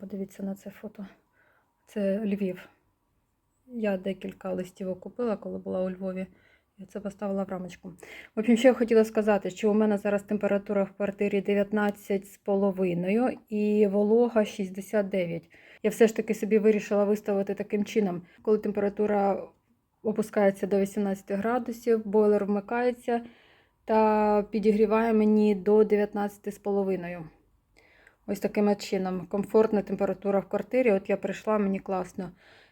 Подивіться на це фото. Це Львів. Я декілька листівок купила, коли була у Львові. І це поставила в рамочку. В общем, ще я хотіла сказати, що у мене зараз температура в квартирі 19,5 і волога 69. Я все ж таки собі вирішила виставити таким чином, коли температура опускається до 18 градусів, бойлер вмикається та підігріває мені до 19,5. Ось таким чином. Комфортна температура в квартирі. От я прийшла, мені класно.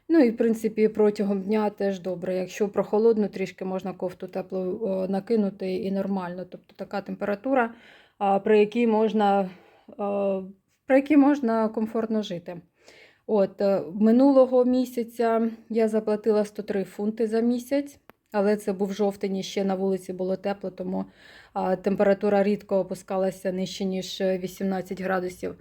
Ну і в принципі протягом дня теж добре. Якщо прохолодно, трішки можна кофту теплу накинути і нормально. Тобто така температура, при якій можна, при якій можна комфортно жити. От, е, минулого місяця я заплатила 103 фунти за місяць, але це був жовтень і ще на вулиці було тепло, тому температура рідко опускалася нижче, ніж 18 градусів.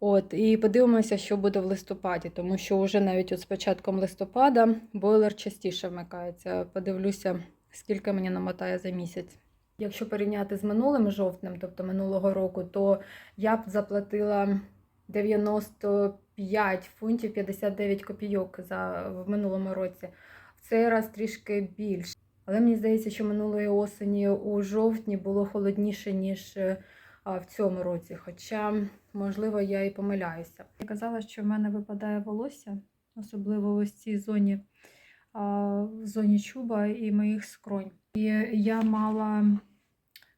От, і подивимося, що буде в листопаді, тому що вже навіть от з початком листопада бойлер частіше вмикається. Подивлюся, скільки мені намотає за місяць. Якщо порівняти з минулим жовтнем, тобто минулого року, то я б заплатила 95 фунтів 59 копійок за в минулому році. В цей раз трішки більше. Але мені здається, що минулої осені у жовтні було холодніше, ніж е, в цьому році. Хоча, можливо, я і помиляюся. Я казала, що в мене випадає волосся, особливо в ось цій зоні, в зоні чуба і моїх скронь. І я мала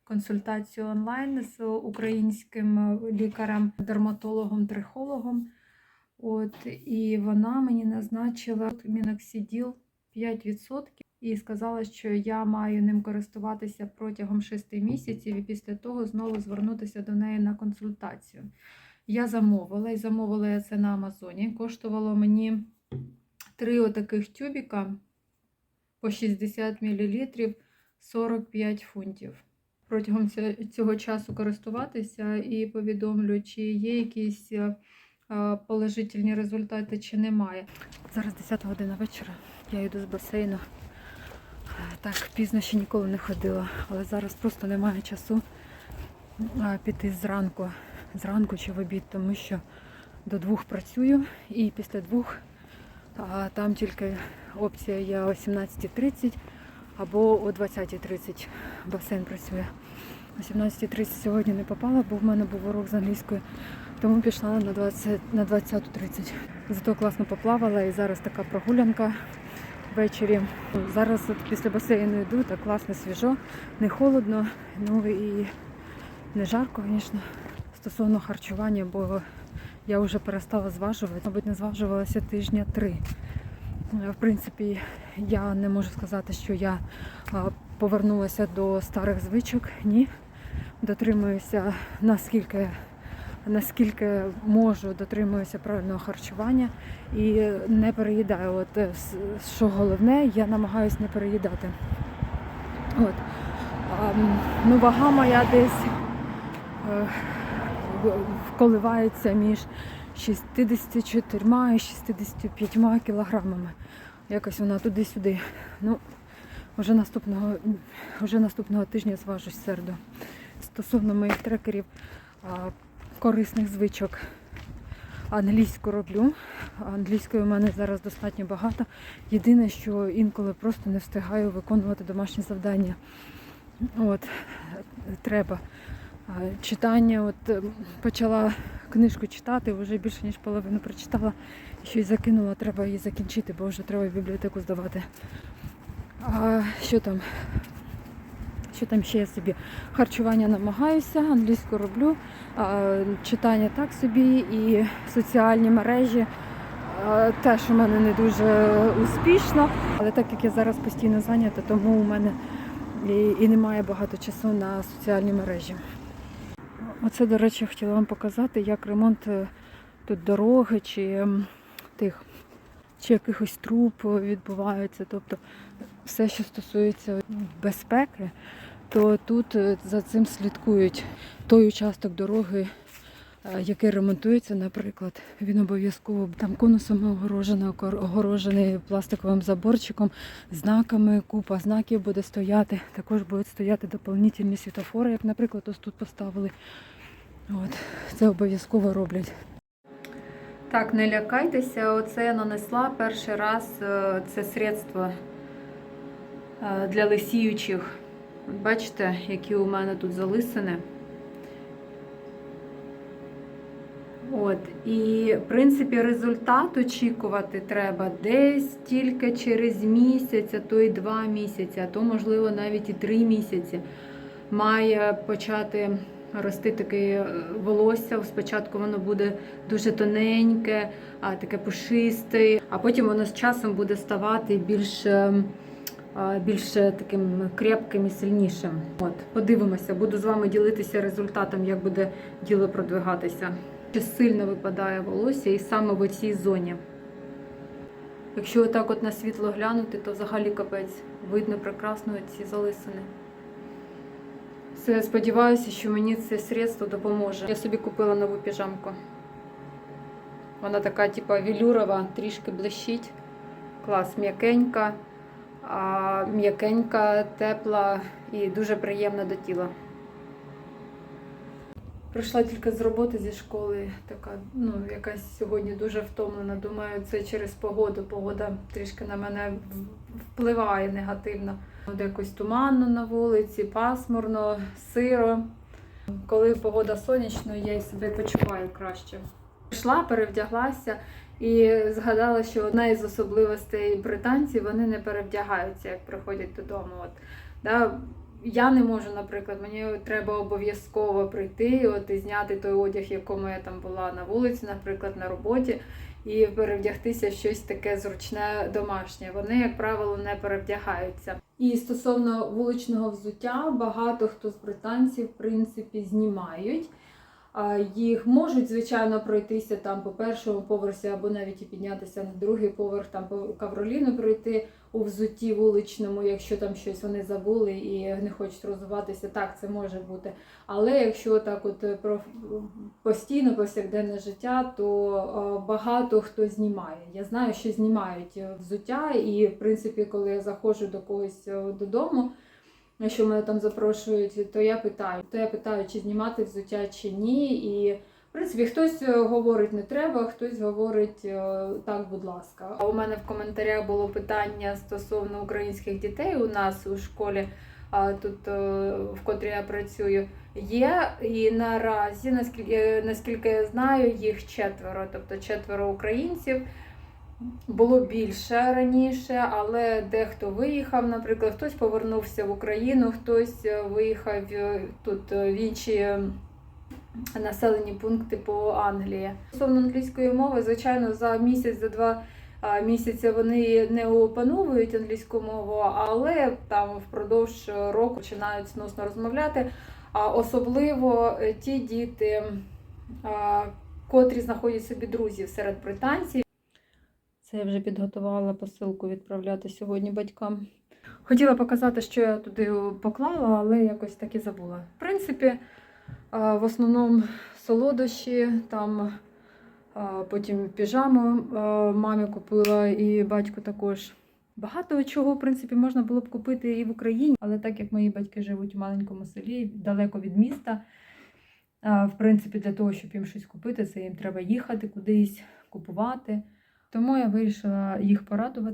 консультацію онлайн з українським лікарем, дерматологом, трихологом. От, і вона мені назначила міноксиділ 5% і сказала, що я маю ним користуватися протягом 6 місяців і після того знову звернутися до неї на консультацію. Я замовила і замовила я це на Амазоні. Коштувало мені три отаких тюбіка по 60 мл 45 фунтів. Протягом цього часу користуватися і повідомлю, чи є якісь е, е, положительні результати, чи немає. Зараз 10 година вечора. Я йду з басейну. Так, пізно ще ніколи не ходила, але зараз просто немає часу піти зранку, зранку чи в обід, тому що до двох працюю і після двох там тільки опція є о 17.30 або о 20.30 басейн працює. О 17.30 сьогодні не попала, бо в мене був урок з англійської, тому пішла на 20 на 20.30. Зато класно поплавала і зараз така прогулянка ввечері. Зараз от після басейну йду, так класно, свіжо, не холодно, ну і не жарко, звісно. Стосовно харчування, бо я вже перестала зважувати, мабуть, не зважувалася тижня три. Е, В принципі, я не можу сказати, що я повернулася до старих звичок. Ні. Дотримуюся наскільки, наскільки можу, дотримуюся правильного харчування і не переїдаю. От е, що головне, я намагаюся не переїдати. От. Ну, вага моя десь е, коливається між 64 і 65 кілограмами. Якось вона туди-сюди. Ну, вже наступного, вже наступного тижня зважусь середу. Стосовно моїх трекерів корисних звичок. Англійську роблю. Англійської у мене зараз достатньо багато. Єдине, що інколи просто не встигаю виконувати домашні завдання. От, треба. Читання, от е, почала книжку читати, вже більше ніж половину прочитала, щось закинула, треба її закінчити, бо вже треба в бібліотеку здавати. А що там? Що там ще я собі? Харчування намагаюся, англійську роблю, читання так собі і соціальні мережі. Теж у мене не дуже успішно, але так як я зараз постійно зайнята, тому у мене і, і немає багато часу на соціальні мережі. Оце, до речі, хотіла вам показати, як ремонт е, тут дороги чи тих, чи якихось труб відбувається. Тобто все, що стосується безпеки, то тут е, за цим слідкують той участок дороги, е, який ремонтується, наприклад, він обов'язково там конусом огорожений, огорожений пластиковим заборчиком, знаками, купа знаків буде стояти. Також будуть стояти доповнительні світофори, як, наприклад, ось тут поставили. От, це обов'язково роблять. Так, не лякайтеся, оце я нанесла перший раз е, це средство для лисіючих. Бачите, які у мене тут залисини. От, і, в принципі, результат очікувати треба десь тільки через місяць, а то й два місяці, а то, можливо, навіть і три місяці. Має почати рости таке е, волосся. Спочатку воно буде дуже тоненьке, таке пушисте, а потім воно з часом буде ставати більш, е, а, більш таким крепким і сильнішим. От, подивимося, буду з вами ділитися результатом, як буде діло продвигатися. Чи сильно випадає волосся і саме в цій зоні. Якщо отак от на світло глянути, то взагалі капець. Видно прекрасно ці залисини. Все, сподіваюся, що мені це средство допоможе. Я собі купила нову піжамку. Вона така, типа, велюрова, трішки блищить. Клас, м'якенька, м'якенька, тепла і дуже приємна до тіла. Прийшла тільки з роботи зі школи, така, ну, якась сьогодні дуже втомлена. Думаю, це через погоду. Погода трішки на мене впливає негативно. От Якось туманно на вулиці, пасмурно, сиро. Коли погода сонячна, я і себе почуваю краще. Прийшла, перевдяглася і згадала, що одна із особливостей британців вони не перевдягаються, як приходять додому. От, да, я не можу, наприклад, мені треба обов'язково прийти от, і зняти той одяг, в якому я там була на вулиці, наприклад, на роботі, і перевдягтися в щось таке зручне домашнє. Вони, як правило, не перевдягаються. І стосовно вуличного взуття, багато хто з британців, в принципі, знімають. Їх можуть, звичайно, пройтися там по першому поверсі або навіть і піднятися на другий поверх, там по кавроліну пройти у взутті вуличному, якщо там щось вони забули і не хочуть розвиватися, так це може бути. Але якщо так, от е, про постійно повсякденне життя, то е, багато хто знімає. Я знаю, що знімають е, взуття, і в принципі, коли я заходжу до когось додому. Якщо мене там запрошують, то я питаю, то я питаю, чи знімати взуття чи ні. І в принципі хтось е, говорить не треба, хтось говорить е, так, будь ласка. А у мене в коментарях було питання стосовно українських дітей у нас у школі, а тут е, в котрій я працюю. Є і наразі, наскільки наскільки я знаю, їх четверо, тобто четверо українців. Було більше раніше, але дехто виїхав, наприклад, хтось повернувся в Україну, хтось е, виїхав е, тут е, в інші населені пункти по Англії. Стосовно англійської мови, звичайно, за місяць, за два а, місяці вони не опановують англійську мову, але там впродовж року починають сносно розмовляти. А особливо ті діти, котрі знаходять собі друзів серед британців. Це я вже підготувала посилку відправляти сьогодні батькам. Хотіла показати, що я туди поклала, але якось так і забула. В принципі, в основному солодощі, там потім піжаму мамі купила і батьку також. Багато чого, в принципі, можна було б купити і в Україні, але так як мої батьки живуть у маленькому селі, далеко від міста, в принципі, для того, щоб їм щось купити, це їм треба їхати кудись, купувати. Тому я вирішила їх порадувати.